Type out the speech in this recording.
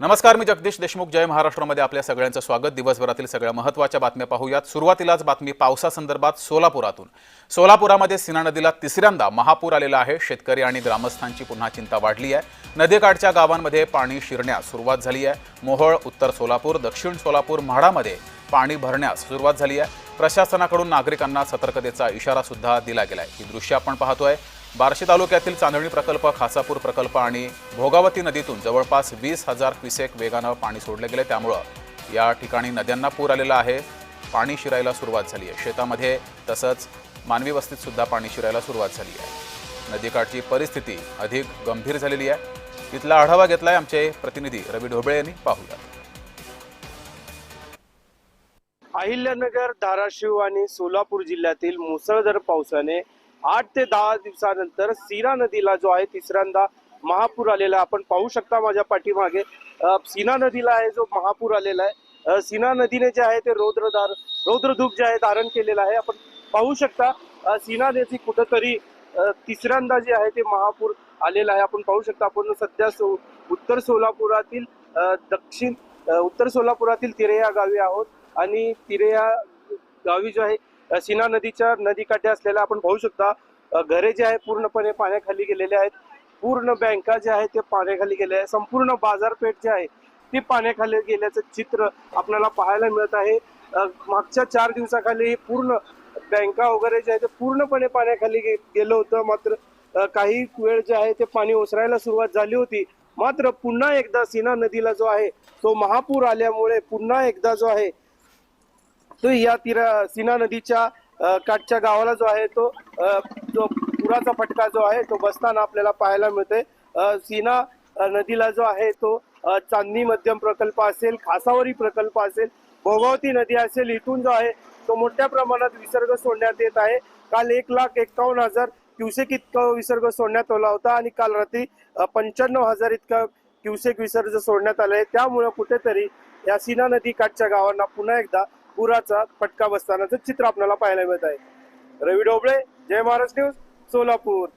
नमस्कार मी जगदीश देशमुख. जय महाराष्ट्रामध्ये आपल्या सगळ्यांचं स्वागत. दिवसभरातील सगळ्या महत्त्वाच्या बातम्या पाहूयात. सुरुवातीलाच बातमी पावसासंदर्भात सोलापुरातून. सोलापुरामध्ये सीना नदीला तिसऱ्यांदा महापूर आलेला आहे. शेतकरी आणि ग्रामस्थांची पुन्हा चिंता वाढली आहे. नदीकाठच्या गावांमध्ये पाणी शिरण्यास सुरुवात झाली आहे. मोहोळ उत्तर सोलापूर दक्षिण सोलापूर म्हाडामध्ये पाणी भरण्यास सुरुवात झाली आहे. प्रशासनाकडून नागरिकांना सतर्कतेचा इशारा सुद्धा दिला गेला आहे ही दृश्य आपण पाहतोय. बार्शी तालुक्यातील चांदणी प्रकल्प खासापूर प्रकल्प आणि भोगावती नदीतून जवळपास वीस हजार क्युसेक वेगानं पाणी सोडले गेले. त्यामुळं या ठिकाणी नद्यांना पूर आलेला आहे. पाणी शिरायला सुरुवात झाली आहे. शेतामध्ये तसंच मानवी वस्तीत सुद्धा पाणी शिरायला सुरुवात झाली आहे. नदीकाठची परिस्थिती अधिक गंभीर झालेली आहे. इथला आढावा घेतलाय आमचे प्रतिनिधी रवी ढोबळे यांनी. पाहूया अहिल्यानगर धाराशिव आणि सोलापूर जिल्ह्यातील मुसळधार पावसाने आठ ते दहा दिवसानंतर सीना नदीला जो आहे तिसऱ्यांदा महापूर आलेला आहे. आपण पाहू शकता माझ्या पाठीमागे. सीना नदीला आहे जो महापूर आलेला आहे. सीना नदीने जे आहे ते रौद्रधार रौद्रधूप जे आहे धारण केलेलं आहे. आपण पाहू शकता सीना नदी कुठंतरी तिसऱ्यांदा जे आहे ते महापूर आलेला आहे. आपण पाहू शकता आपण सध्या सो उत्तर सोलापुरातील दक्षिण उत्तर सोलापुरातील तिरे या गावी आहोत. आणि तिरेया गावी जो आहे सीना नदीच्या नदीकाठी असलेल्या आपण पाहू शकता घरे जे आहे पूर्णपणे पाण्याखाली गेलेले आहेत. पूर्ण बँका ज्या आहेत ते पाण्याखाली गेले आहे संपूर्ण बाजारपेठ जे आहे ती पाण्याखाली गेल्याचं चित्र आपल्याला पाहायला मिळत आहे. मागच्या चार दिवसाखाली पूर्ण बँका वगैरे जे आहे ते पूर्णपणे पाण्याखाली गे- गेलं होतं. मात्र काही वेळ जे आहे ते पाणी ओसरायला सुरुवात झाली होती. मात्र पुन्हा एकदा सीना नदीला जो आहे तो महापूर आल्यामुळे पुन्हा एकदा जो आहे तो या तीरा सीना नदीच्या काठच्या गावाला जो आहे तो जो पुराचा फटका जो आहे तो बसताना आपल्याला पाहायला मिळतोय. सीना नदीला जो आहे तो चांदनी चांदणी मध्यम प्रकल्प असेल खासावरी प्रकल्प असेल भोगावती नदी असेल इथून जो आहे तो मोठ्या प्रमाणात विसर्ग सोडण्यात येत आहे. काल एक लाख एकावन्न हजार क्युसेक इतका विसर्ग सोडण्यात आला होता आणि काल रात्री पंच्याण्णव हजार इतका क्युसेक विसर्ग सोडण्यात आला. आहे त्यामुळे कुठेतरी या सीना नदी काठच्या गावांना पुन्हा एकदा पुराचा फटका बसतानाचं चित्र आपल्याला पाहायला मिळत आहे. रवी डोबळे जय महाराज न्यूज सोलापूर.